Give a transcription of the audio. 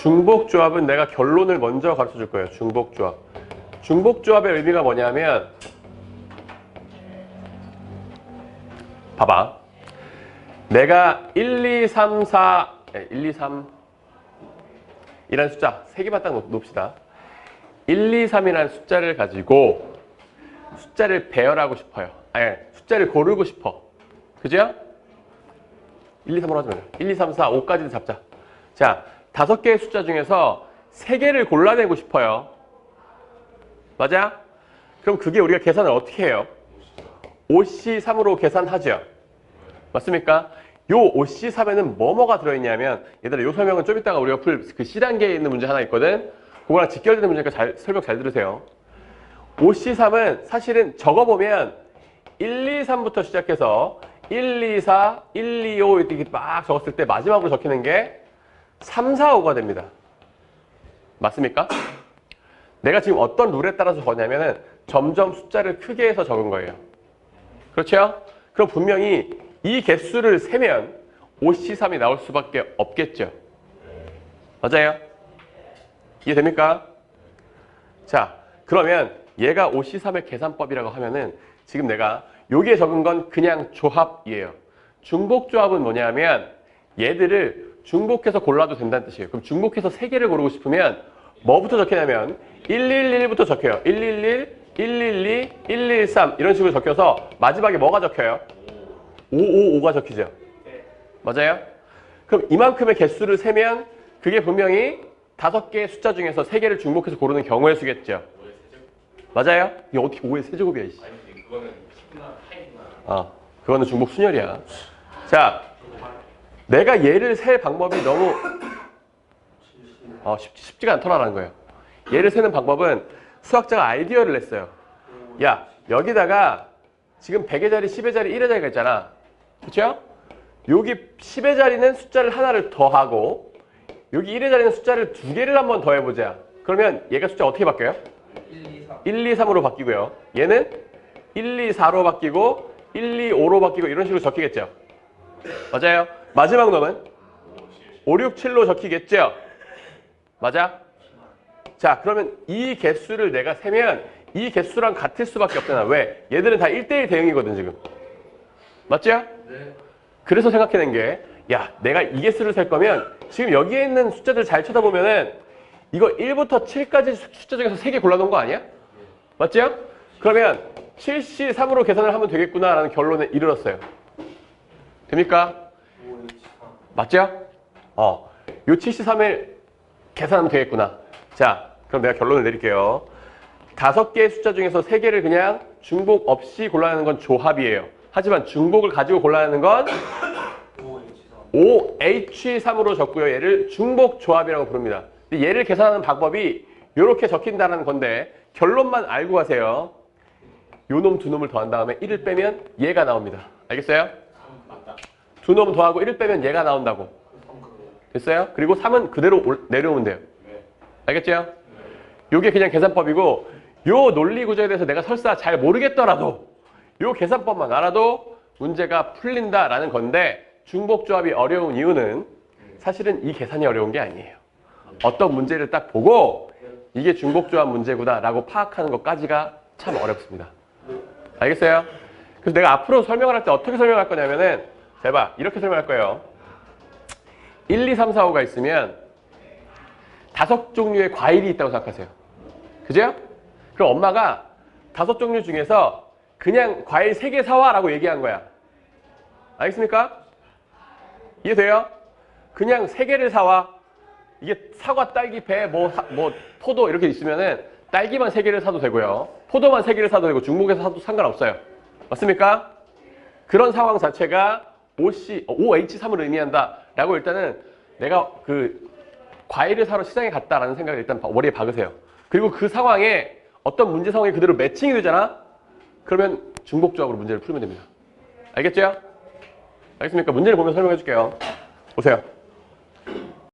중복조합은 내가 결론을 먼저 가르쳐 줄 거예요. 중복조합. 중복조합의 의미가 뭐냐면 봐봐. 내가 1, 2, 3, 4, 1, 2, 3 이라는 숫자 세 개만 딱 놓- 놓읍시다. 1, 2, 3이라는 숫자를 가지고 숫자를 배열하고 싶어요. 아니, 숫자를 고르고 싶어. 그죠? 1, 2, 3으로 하지 말자. 1, 2, 3, 4, 5까지도 잡자. 자, 다섯 개의 숫자 중에서 세 개를 골라내고 싶어요. 맞아? 그럼 그게 우리가 계산을 어떻게 해요? 5C3으로 계산하죠. 맞습니까? 요 5C3에는 뭐뭐가 들어있냐면 얘들아 요 설명은 좀 이따가 우리가 풀 그 C단계에 있는 문제 하나 있거든. 그거랑 직결되는 문제니까 잘, 설명 잘 들으세요. 5C3은 사실은 적어보면 1, 2, 3부터 시작해서 1, 2, 4, 1, 2, 5 이렇게 막 적었을 때 마지막으로 적히는 게 3, 4, 5가 됩니다. 맞습니까? 내가 지금 어떤 룰에 따라서 적냐면 은 점점 숫자를 크게 해서 적은 거예요. 그렇죠? 그럼 분명히 이 개수를 세면 5C3이 나올 수밖에 없겠죠. 맞아요? 이해됩니까? 자, 그러면 얘가 5C3의 계산법이라고 하면은 지금 내가 여기에 적은 건 그냥 조합이에요. 중복 조합은 뭐냐면 얘들을 중복해서 골라도 된다는 뜻이에요. 그럼 중복해서 세 개를 고르고 싶으면 뭐부터 적히냐면 111부터 적혀요. 111, 112, 113 이런 식으로 적혀서 마지막에 뭐가 적혀요? 555가 적히죠. 맞아요? 그럼 이만큼의 개수를 세면 그게 분명히 다섯 개의 숫자 중에서 세 개를 중복해서 고르는 경우의 수겠죠. 맞아요? 이게 어떻게 5의 세제곱이야, 이씨. 어, 그거는 중복 순열이야. 자, 내가 얘를 셀 방법이 너무 어, 쉽지, 쉽지가 않더라라는 거예요. 얘를 세는 방법은 수학자가 아이디어를 냈어요. 야, 여기다가 지금 100의 자리, 10의 자리, 1의 자리가 있잖아. 그렇죠? 여기 10의 자리는 숫자를 하나를 더하고 여기 1의 자리는 숫자를 두 개를 한번 더해보자. 그러면 얘가 숫자 어떻게 바뀌어요? 1, 2, 3 1, 2, 3으로 바뀌고요. 얘는 1, 2, 4로 바뀌고 1, 2, 5로 바뀌고 이런 식으로 적히겠죠. 맞아요. 마지막 놈은 5, 6, 7로 적히겠죠. 맞아? 자, 그러면 이 개수를 내가 세면 이 개수랑 같을 수밖에 없잖아. 왜? 얘들은 다 1대1 대응이거든, 지금. 맞죠? 네. 그래서 생각해낸 게, 야, 내가 이 개수를 셀 거면 지금 여기에 있는 숫자들 잘 쳐다보면 은 이거 1부터 7까지 숫자 중에서 3개 골라놓은 거 아니야? 맞죠? 그러면 7C3으로 계산을 하면 되겠구나라는 결론에 이르렀어요. 됩니까? 5, 2, 3 맞죠? 어, 요 73을 계산하면 되겠구나. 자, 그럼 내가 결론을 내릴게요. 다섯 개의 숫자 중에서 세 개를 그냥 중복 없이 골라내는 건 조합이에요. 하지만 중복을 가지고 골라내는 건 5, 2, 3 5H3으로 적고요. 얘를 중복 조합이라고 부릅니다. 얘를 계산하는 방법이 이렇게 적힌다는 건데 결론만 알고 가세요. 요 놈 두 놈을 더한 다음에 1을 빼면 얘가 나옵니다. 알겠어요? 두 놈 더하고 1을 빼면 얘가 나온다고. 3 그거 됐어요? 그리고 3은 그대로 올- 내려오면 돼요. 네 알겠죠? 요게 그냥 계산법이고 요 논리 구조에 대해서 내가 설사 잘 모르겠더라도 요 계산법만 알아도 문제가 풀린다라는 건데 중복조합이 어려운 이유는 사실은 이 계산이 어려운 게 아니에요. 어떤 문제를 딱 보고 이게 중복조합 문제구나라고 파악하는 것까지가 참 어렵습니다. 알겠어요? 그래서 내가 앞으로 설명을 할 때 어떻게 설명할 거냐면은 제발 이렇게 설명할 거예요. 1, 2, 3, 4, 5가 있으면 다섯 종류의 과일이 있다고 생각하세요. 그죠? 그럼 엄마가 다섯 종류 중에서 그냥 과일 세 개 사와 라고 얘기한 거야. 알겠습니까? 이해돼요? 그냥 세 개를 사와. 이게 사과, 딸기, 배, 뭐, 사- 뭐 포도 이렇게 있으면은 딸기만 세 개를 사도 되고요. 포도만 세 개를 사도 되고 중복해서 사도 상관없어요. 맞습니까? 그런 상황 자체가 OC, OH3을 의미한다 라고 일단은 내가 그 과일을 사러 시장에 갔다라는 생각을 일단 머리에 박으세요. 그리고 그 상황에 어떤 문제 상황이 그대로 매칭이 되잖아? 그러면 중복조합으로 문제를 풀면 됩니다. 알겠죠? 알겠습니까? 문제를 보면 설명해 줄게요. 보세요.